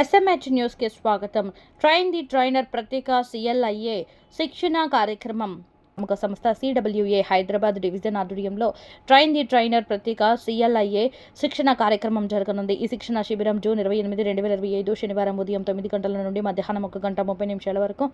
SMH న్యూస్కి స్వాగతం. Train the trainer ప్రత్యేక సిఎల్ఐఏ శిక్షణ కార్యక్రమం. ప్రముఖ సంస్థ సిడబ్ల్యూఏ హైదరాబాద్ డివిజన్ ఆధ్వర్యంలో ట్రైన్ ది ట్రైనర్ ప్రత్యేక సిఎల్ఐఏ శిక్షణ కార్యక్రమం జరగనుంది. ఈ శిక్షణ శిబిరం జూన్ ఇరవై ఎనిమిది రెండు వేల ఇరవై ఐదు శనివారం ఉదయం తొమ్మిది గంటల నుండి మధ్యాహ్నం ఒక గంట ముప్పై నిమిషాల వరకు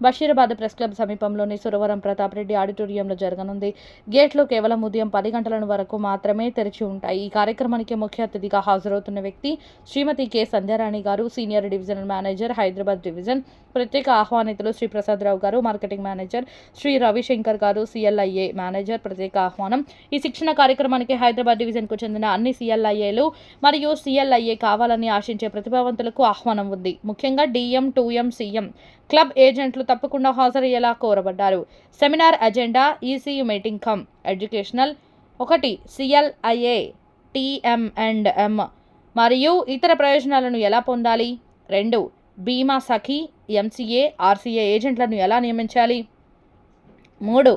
బషీరాబాద్ ప్రెస్ క్లబ్ సమీపంలోని సురవరం ప్రతాప్ రెడ్డి ఆడిటోరియంలో జరగనుంది. గేట్లు కేవలం ఉదయం పది గంటల వరకు మాత్రమే తెరిచి ఉంటాయి. ఈ కార్యక్రమానికి ముఖ్య అతిథిగా హాజరవుతున్న వ్యక్తి Shrimati K. Sandhyarani garu senior divisional manager Hyderabad division ప్రత్యేక ఆహ్వానితులు శ్రీ ప్రసాదరావు గారు మార్కెటింగ్ మేనేజర్ శ్రీ రవిశంకర్ గారు సిఎల్ఐఏ మేనేజర్ ప్రత్యేక ఆహ్వానం. ఈ శిక్షణ కార్యక్రమానికి హైదరాబాద్ డివిజన్కు చెందిన అన్ని సిఎల్ఐఏలు మరియు సిఎల్ఐఏ కావాలని ఆశించే ప్రతిభావంతులకు ఆహ్వానం ఉంది. ముఖ్యంగా డిఎం టూఎం సీఎం క్లబ్ ఏజెంట్లు తప్పకుండా హాజరయ్యేలా కోరబడ్డారు. Seminar agenda ECU meeting cum educational ఒకటి సిఎల్ఐఏ టీఎం అండ్ ఎం మరియు ఇతర ప్రయోజనాలను ఎలా పొందాలి? రెండు బీమా సఖీ ఎంసీఏ ఆర్సీఏ ఏజెంట్లను ఎలా నియమించాలి? మూడు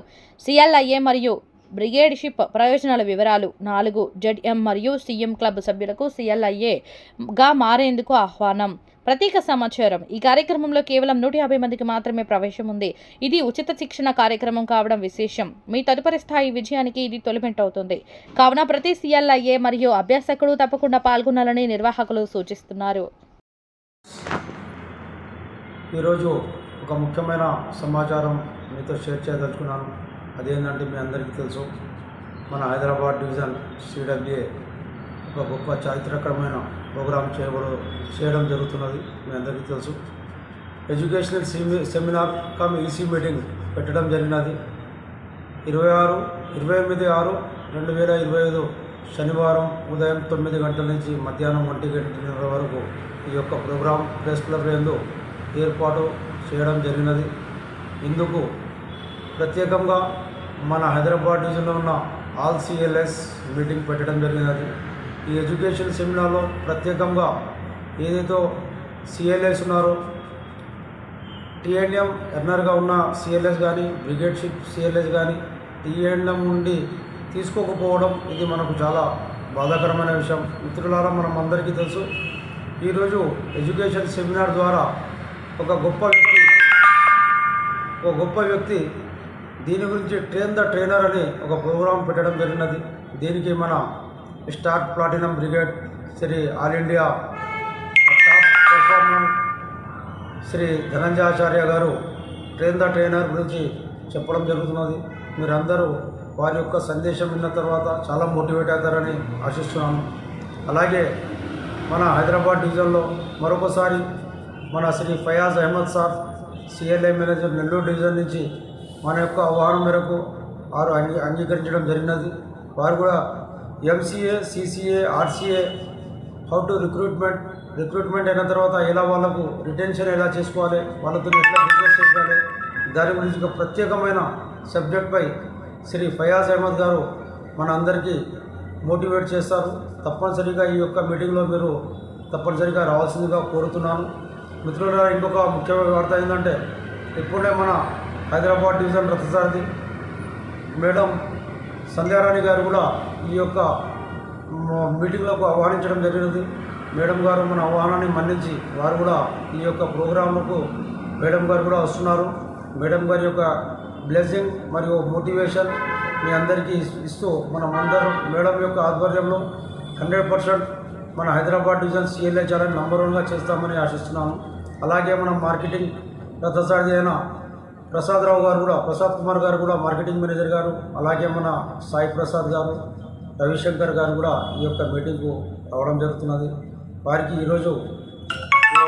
సిఎల్ఐఏ మరియు బ్రిగేడ్షిప్ ప్రయోజనాల వివరాలు. నాలుగు జెడ్ఎం మరియు సీఎం క్లబ్ సభ్యులకు సిఎల్ఐఏగా మారేందుకు ఆహ్వానం. ప్రత్యేక సమాచారం. ఈ కార్యక్రమంలో కేవలం నూట యాభై మందికి మాత్రమే ప్రవేశం ఉంది. ఇది ఉచిత శిక్షణ కార్యక్రమం కావడం విశేషం. మీ తదుపరి స్థాయి విజయానికి ఇది తొలిమెంట్ అవుతుంది. కావున ప్రతి సీఎల్ఐఏ మరియు అభ్యాసకుడు తప్పకుండా పాల్గొనాలని నిర్వాహకులు సూచిస్తున్నారు. ఈరోజు ఒక ముఖ్యమైన సమాచారం మీతో షేర్ చేయదలుచుకున్నాను. అదేంటంటే మీ అందరికీ తెలుసు. మన హైదరాబాద్ డివిజన్ సిడబ్ల్యూఏ ఒక గొప్ప చారిత్రకరమైన ప్రోగ్రాం చేయబడు చేయడం జరుగుతున్నది. మీ అందరికీ తెలుసు. Educational semi seminar cum EC meeting పెట్టడం జరిగినది. ఇరవై ఆరు ఇరవై ఎనిమిది ఆరు రెండు వేల ఇరవై ఐదు శనివారం ఉదయం తొమ్మిది గంటల నుంచి మధ్యాహ్నం ఒంటి గంటల వరకు ఈ యొక్క ప్రోగ్రాం ప్రెస్ క్లబ్ ఎందు ఏర్పాటు చేయడం జరిగినది. ఇందుకు ప్రత్యేకంగా మన హైదరాబాద్ డివిజన్లో ఉన్న ఆల్ సిఎల్ఎస్ మీటింగ్ పెట్టడం జరిగినది. ఈ ఎడ్యుకేషన్ సెమినార్లో ప్రత్యేకంగా ఏదైతే సిఎల్ఎస్ ఉన్నారో టీఎన్ఎం ఎర్నర్గా ఉన్న సిఎల్ఎస్ కానీ బ్రిగేడ్షిప్ సిఎల్ఎస్ కానీ టీఎన్ఎం నుండి తీసుకోకపోవడం ఇది మనకు చాలా బాధాకరమైన విషయం. మిత్రులారా మనం అందరికీ తెలుసు ఈరోజు ఎడ్యుకేషన్ సెమినార్ ద్వారా ఒక గొప్ప వ్యక్తి ఒక గొప్ప వ్యక్తి దీని గురించి ట్రైన్ ద ట్రైనర్ అని ఒక ప్రోగ్రాం పెట్టడం జరిగినది. దీనికి మన star platinum brigade Shri all India top performer Shri Dhananjayacharya garu train the trainer గురించి చెప్పడం జరుగుతున్నది. మీరందరూ వారి యొక్క సందేశం విన్న తర్వాత చాలా మోటివేట్ అవుతారని ఆశిస్తున్నాను. అలాగే మన హైదరాబాద్ డివిజన్లో మరొకసారి మన Shri Fayaz Ahmed sir CLI manager Nellore division నుంచి మన యొక్క ఆహ్వానం మేరకు వారు అంగీ అంగీకరించడం జరిగినది. వారు కూడా MCA CCA RCA how to recruitment recruitment అయిన తర్వాత ఎలా వాళ్ళకు రిటెన్షన్ ఎలా చేసుకోవాలి వాళ్ళతో ఎట్లా బిజినెస్ చేయాలి దాని గురించి ఒక ప్రత్యేకమైన సబ్జెక్ట్పై శ్రీ ఫయాజ్ అహ్మద్ గారు మన అందరికీ మోటివేట్ చేస్తారు. తప్పనిసరిగా ఈ యొక్క మీటింగ్లో మీరు తప్పనిసరిగా రావాల్సిందిగా కోరుతున్నాను. మిత్రుల ఇంకొక ముఖ్యమైన వార్త ఏంటంటే ఇప్పుడే మన హైదరాబాద్ డివిజన్ రథసారథి మేడం సంధ్యారాణి గారు కూడా ఈ యొక్క మీటింగ్లకు ఆహ్వానించడం జరిగినది మేడం గారు మన ఆహ్వానాన్ని మన్నించి వారు కూడా ఈ యొక్క ప్రోగ్రాంలకు మేడం గారు కూడా వస్తున్నారు. మేడం గారి యొక్క బ్లెస్సింగ్ మరియు మోటివేషన్ మీ అందరికీ ఇస్తూ మనం అందరం మేడం యొక్క ఆధ్వర్యంలో హండ్రెడ్ పర్సెంట్ మన Hyderabad division CLA channel number వన్గా చేస్తామని ఆశిస్తున్నాను. అలాగే మనం మార్కెటింగ్ గతసారి అయిన ప్రసాదరావు గారు కూడా ప్రసాద్ కుమార్ గారు కూడా మార్కెటింగ్ మేనేజర్ గారు అలాగే మన సాయి ప్రసాద్ గారు రవిశంకర్ గారు కూడా ఈ యొక్క మీటింగ్కు రావడం జరుగుతున్నది. వారికి ఈరోజు ఆ,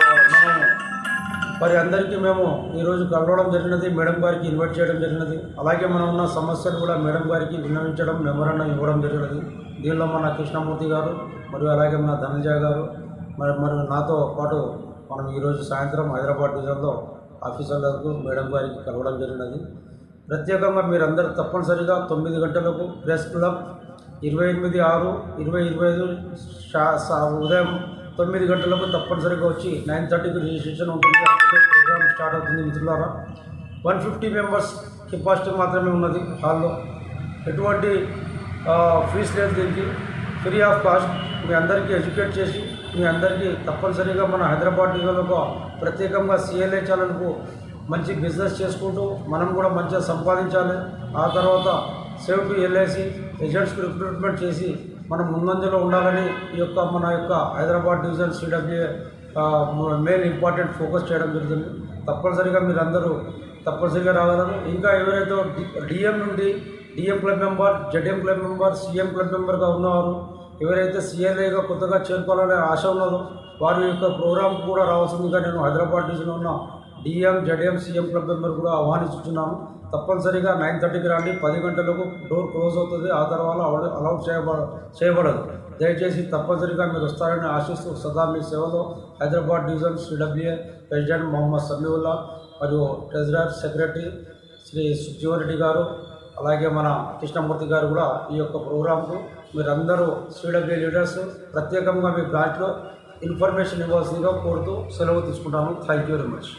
వారి అందరికీ మేము ఈరోజు కలవడం జరిగినది మేడం గారికి ఇన్వైట్ చేయడం జరిగినది. అలాగే మనం ఉన్న సమస్యలు కూడా మేడం గారికి విన్నవించడం మెమరాండం ఇవ్వడం జరిగినది. దీనిలో మన కృష్ణమూర్తి గారు మరియు అలాగే మన ధనంజయ గారు మరి మరి నాతో పాటు మనం ఈరోజు సాయంత్రం హైదరాబాద్ డివిజన్లో ఆఫీసర్లకు మేడం గారికి కలవడం జరిగినది. ప్రత్యేకంగా మీరందరూ తప్పనిసరిగా తొమ్మిది గంటలకు ప్రెస్ క్లబ్ ఇరవై ఎనిమిది ఆరు ఇరవై ఇరవై ఐదు ఉదయం తొమ్మిది గంటలకు తప్పనిసరిగా వచ్చి నైన్ థర్టీకి రిజిస్ట్రేషన్ ఉంటుంది. ప్రోగ్రామ్ స్టార్ట్ అవుతుంది మిత్రులారా. వన్ ఫిఫ్టీ మెంబర్స్ కెపాసిటీ మాత్రమే ఉన్నది హాల్లో. ఎటువంటి ఫీజు లేదు దీనికి. Free of cost. మీ అందరికీ ఎడ్యుకేట్ చేసి మీ అందరికీ తప్పనిసరిగా మన హైదరాబాద్ డివిజన్లో ప్రత్యేకంగా సిఎల్ఏ ఛానల్కు మంచి బిజినెస్ చేసుకుంటూ మనం కూడా మంచిగా సంపాదించాలి. ఆ తర్వాత సేవ్ టు ఎల్ఐసి ఏజెంట్స్కి రిక్రూట్మెంట్ చేసి మనం ముందంజలో ఉండాలని ఈ యొక్క మన యొక్క Hyderabad division CW main important focus చేయడం జరుగుతుంది తప్పనిసరిగా మీరందరూ తప్పనిసరిగా రాగలరు ఇంకా ఎవరైతే డిఎం నుండి DM club member ZM club member CM club మెంబర్గా ఉన్నవారు ఎవరైతే సీఎల్ఏగా కొత్తగా చేరుకోవాలనే ఆశ ఉన్నదో వారి యొక్క ప్రోగ్రామ్ కూడా రావాల్సిందిగా నేను హైదరాబాద్ డివిజన్లో ఉన్న DM ZM CM club member కూడా ఆహ్వానిస్తున్నాను. తప్పనిసరిగా నైన్ థర్టీకి రండి. పది గంటలకు డోర్ క్లోజ్ అవుతుంది. ఆ తర్వాత అలౌట్ చేయబడ చేయబడదు. దయచేసి తప్పనిసరిగా మీరు వస్తారని ఆశిస్తూ సదా మీ సేవలో Hyderabad division CWA president Mohammed Samiullah మరియు ట్రెజరర్ సెక్రటరీ శ్రీ సుఖజీవన్ గారు అలాగే మన కృష్ణమూర్తి గారు కూడా ఈ యొక్క ప్రోగ్రాంకు మీరందరూ సిడబ్ల్యూ లీడర్స్ ప్రత్యేకంగా మీ బ్రాంచ్లో ఇన్ఫర్మేషన్ ఇవ్వాల్సిందిగా కోరుతూ సెలవు తీసుకుంటాను. Thank you very much